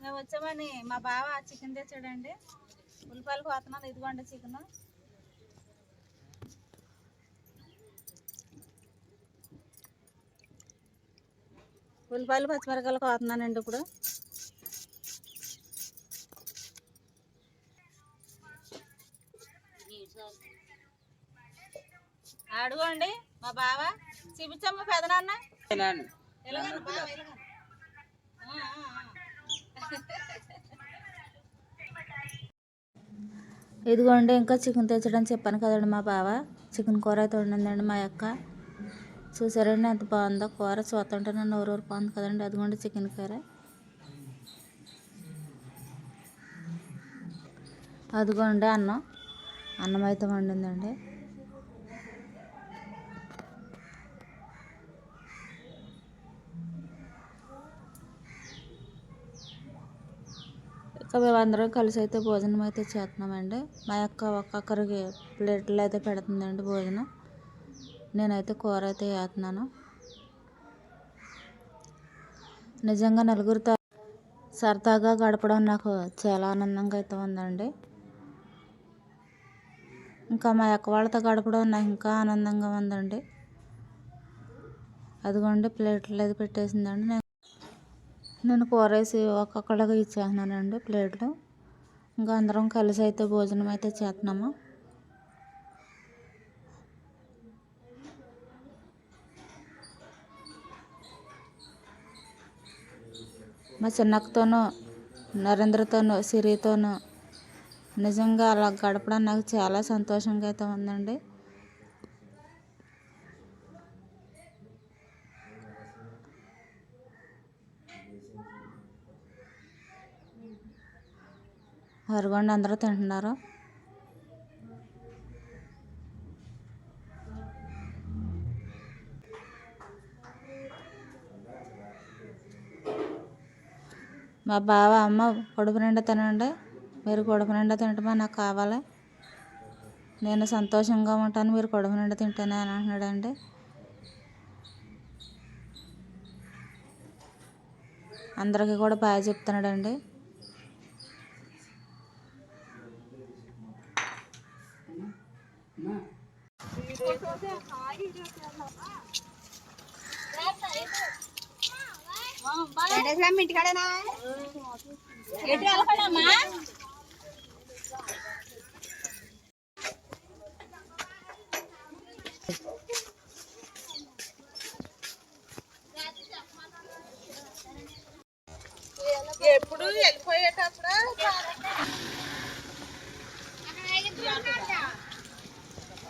మేము వచ్చామని మా బావ చికెన్ తెచ్చాడండి. ఉల్లిపాయలు పోతున్నాను. ఇదిగోండి చికెన్. ఉల్లిపాయలు పచ్చిమిరకాయలు కోతున్నానండి ఇప్పుడు. అడుగోండి మా బావ. చూపించమ్మ పెదనాన్న. బావ. ఇదిగోండి ఇంకా చికెన్ తెచ్చడం చెప్పాను కదండి మా బావ. చికెన్ కూర అయితే ఉండిందండి మా యొక్క చూసారండి ఎంత బాగుందో కూర. చూస్తుంటే నన్ను ఊరు బాగుంది కదండి. అదిగోండి చికెన్ కూర. అదిగోండి అన్నం. అన్నం అయితే వండిందండి. ఇక మేమందరం కలిసి అయితే భోజనం అయితే చేస్తున్నామండి మా యొక్క ఒక్కొక్కరికి ప్లేట్లు అయితే పెడుతుందండి భోజనం. నేనైతే కూర అయితే వేస్తున్నాను నిజంగా నలుగురితో సరదాగా గడపడం నాకు చాలా ఆనందంగా అయితే ఉందండి. ఇంకా మా యొక్క వాళ్ళతో గడపడం నాకు ఇంకా ఆనందంగా ఉందండి. అదిగోండి ప్లేట్లు అయితే పెట్టేసిందండి. నేను కూర వేసి ఒక్కొక్కడికి ఇచ్చేస్తున్నానండి ప్లేట్లు. ఇంకా అందరం కలిసి అయితే భోజనం అయితే చేస్తున్నాము. మా చిన్నక్కతోనూ నరేంద్రతోనూ సిరితోనూ నిజంగా అలా గడపడం నాకు చాలా సంతోషంగా అయితే ఉందండి. అరగండి అందరూ తింటున్నారు. మా బావ అమ్మ కడుపు నిండా తినండి. మీరు కడుపు నిండా తింటమా నాకు కావాలి. నేను సంతోషంగా ఉంటాను మీరు కడుపు నిండా తింటేనే అని అంటున్నాడండి. అందరికీ కూడా బాగా చెప్తున్నాడండి. ఇంటికాడేనా ఎటు వెళ్ళకడమ్మా ఎప్పుడు వెళ్ళిపోయేటప్పుడు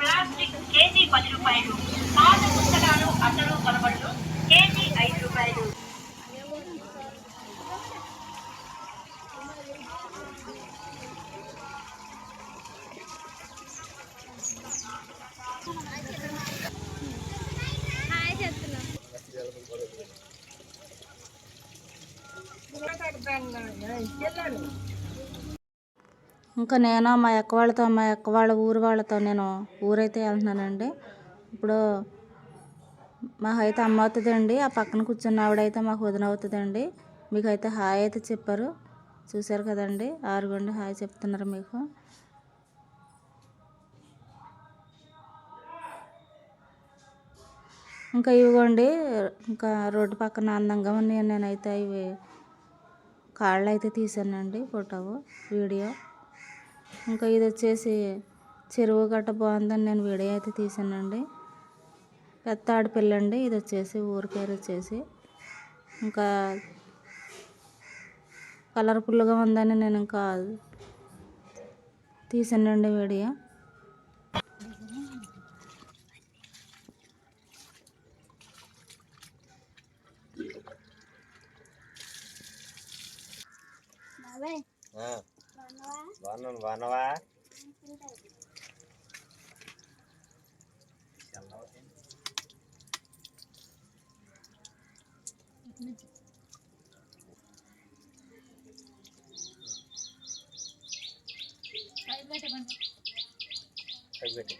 ప్లాస్టిక్ కేజీ పది రూపాయలు. పాత పుస్తకాలు అట్టలు కొనబడులు. కేజీ ఐదు రూపాయలు. ఇంకా నేను మా అక్క వాళ్ళతో మా అక్క వాళ్ళ ఊరు వాళ్ళతో నేను ఊరైతే వెళ్తున్నానండి. ఇప్పుడు మాకైతే అయితే అమ్మ అవుతుందండి ఆ పక్కన కూర్చున్న ఆవిడైతే మాకు వదిన అవుతుందండి మీకు అయితే హాయ్ అయితే చెప్పారు. చూశారు కదండి ఆరుగుండి హాయ్ చెప్తున్నారు మీకు. ఇంకా ఇవిగోండి ఇంకా రోడ్డు పక్కన అందంగా ఉన్నాయి నేనైతే ఇవి కాళ్ళు అయితే తీసానండి ఫోటో వీడియో. ఇంకా ఇది వచ్చేసి చెరువు గట్ట బాగుందని నేను వీడియో అయితే తీసానండి. పెద్ద ఆడపిల్ల అండి ఇది వచ్చేసి ఊరి పేరు వచ్చేసి. ఇంకా కలర్ఫుల్గా ఉందని నేను ఇంకా తీసానండి వీడియో. ఆ, బాగున్నాను బాగున్నావా? పెట్టు